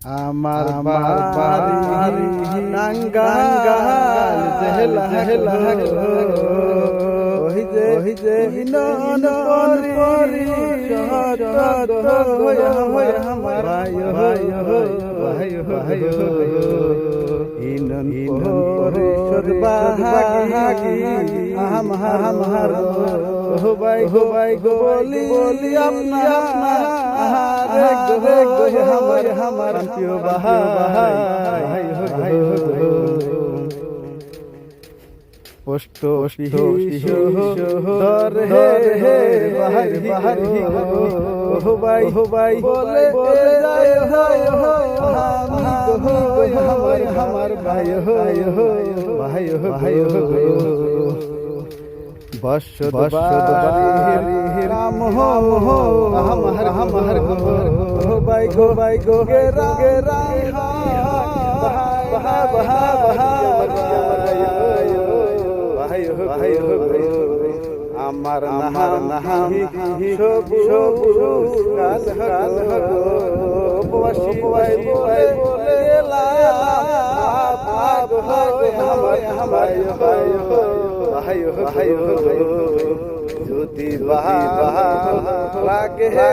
আমার বাড়ি নাঙ্গাল জেলা জেলা ওই যে ওই যে নন পরি শহর হই হই আমার ভাই ভাই ভাই ভাই ইনন পরিষদ বাহাগি আহম হাম হার হো ভাই গো ভাই গো বলি বলি আপনা আপনা আহারে গো গো আমার আমার প্রিয় বাহাই ভাই হো ভাই হো পোষ্ট দর হে হে বাহার বাহার হো ভাই হো ভাই বলে বলে যায় হয় হো আমি গো আমার আমার ভাই হো ভাই ভাই হো হো হো হর গো বাই গো বাই গো গে রাম গে রাম বহা বহা বহা ভাই ভাই আমার নাহার নাহাম সবুজ, কাল কাল উপবাসী উপবাসী বলে বলে ভাগ হয় আমার ভাই ভাই ভাই যদি লাগে হে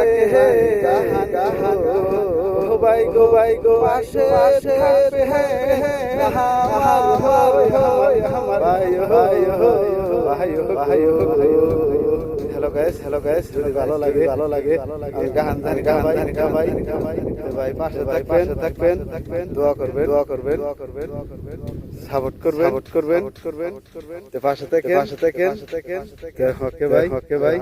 ভাই গো ভাই গো আসে আসে হ্যালো গাইস হ্যালো গাইস যদি ভালো লাগে ভালো লাগে আমি গান ধান গান ধান গা ভাই ভাই পাশে থাকবেন থাকবেন দোয়া করবেন দোয়া করবেন দোয়া করবেন সাপোর্ট করবেন সাপোর্ট করবেন করবেন করবেন পাশে থেকে পাশে থেকে ওকে ভাই ওকে ভাই